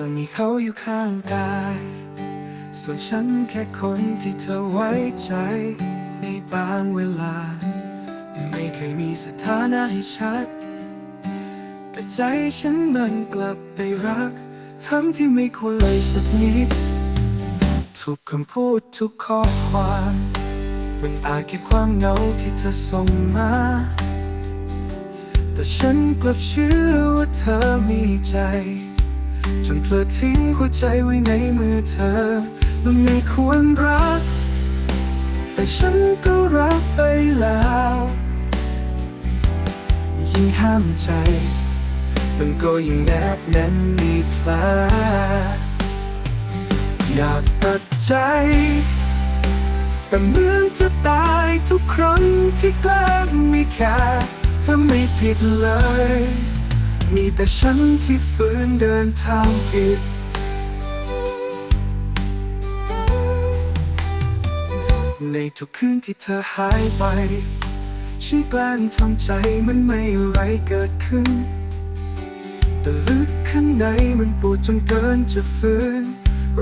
อมีเขาอยู่ข้างกาย ส่วนฉันแค่คนที่เธอไว้ใจ ในบางเวลา ไม่เคยมีสถานะให้ชัด แต่ใจฉันมันกลับไปรัก ทั้งที่ไม่ควรเลยสักนิด ทุกคำพูดทุกข้อความมันอาจแค่ความเหงาที่เธอส่งมา แต่ฉันกลับเชื่อว่าเธอมีใจ จนเพลอทิ้งหัวใจไว้ในมือเธอ มันไม่ควรรัก แต่ฉันก็รักไปแล้ว ยิ่งห้ามใจ มันก็ยิ่งแนบแน่นมีกแผลอยากตัดใจ แต่เหมือนจะตายทุกครั้งที่แกล้งมีแค่เธอไม่ผิดเลย มีแต่ฉันที่ฝืนเดินทางผิด ในทุกคืนที่เธอหายไป ฉันแกล้งทำใจมันไม่ไรเกิดขึ้น แต่ลึกข้างในมันปวดจนเกินจะฝืน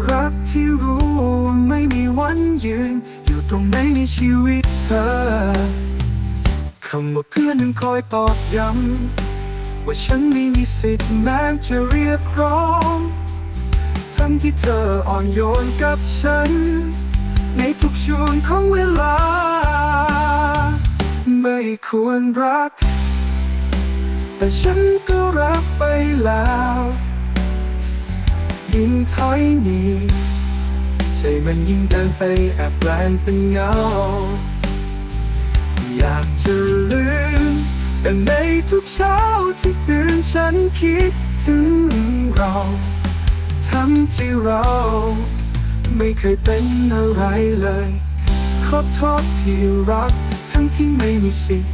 รักที่รู้ว่าไม่มีวันยืน อยู่ตรงไหนในชีวิตเธอคำว่าเพื่อนนั้นคอยตอกย้ำ ว่าฉันไม่มีสิทธิ์แม้จะเรียกร้อง ทั้งที่เธออ่อนโยนกับฉัน ในทุกช่วงของเวลา ไม่ควรรัก แต่ฉันก็รักไปแล้วยิ่งถอยหนีใจมันยิ่งเดินไปแอบแปลงเป็นเงา อยากจะ แต่ในทุกเช้าที่ตื่นฉันคิดถึงเราทั้งที่เรา ไม่เคยเป็นอะไรเลย ขอโทษที่รักทั้งที่ไม่มีสิทธิ์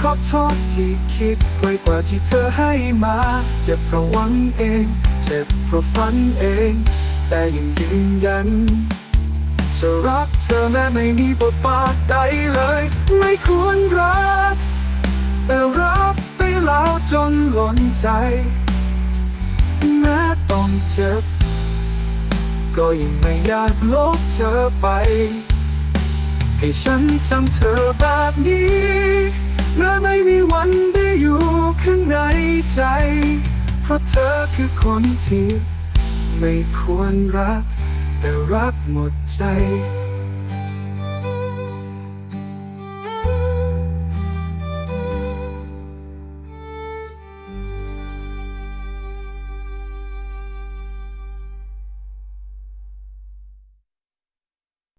ขอโทษที่คิดไกลกว่าที่เธอให้มา เจ็บเพราะหวังเอง เจ็บเพราะฝันเอง แต่ยังยืนยันจะรักเธอแม้ไม่มีบทบาทใดเลย ไม่ควรรัก แต่รักไปแล้วจนหล่นใจ แม้ต้องเจ็บ ก็ยังไม่อยากลบเธอไป ให้ฉันจำเธอแบบนี้และไม่มีวันได้อยู่ข้างในใจ เพราะเธอคือคนที่ไม่ควรรัก แต่รักหมดใจ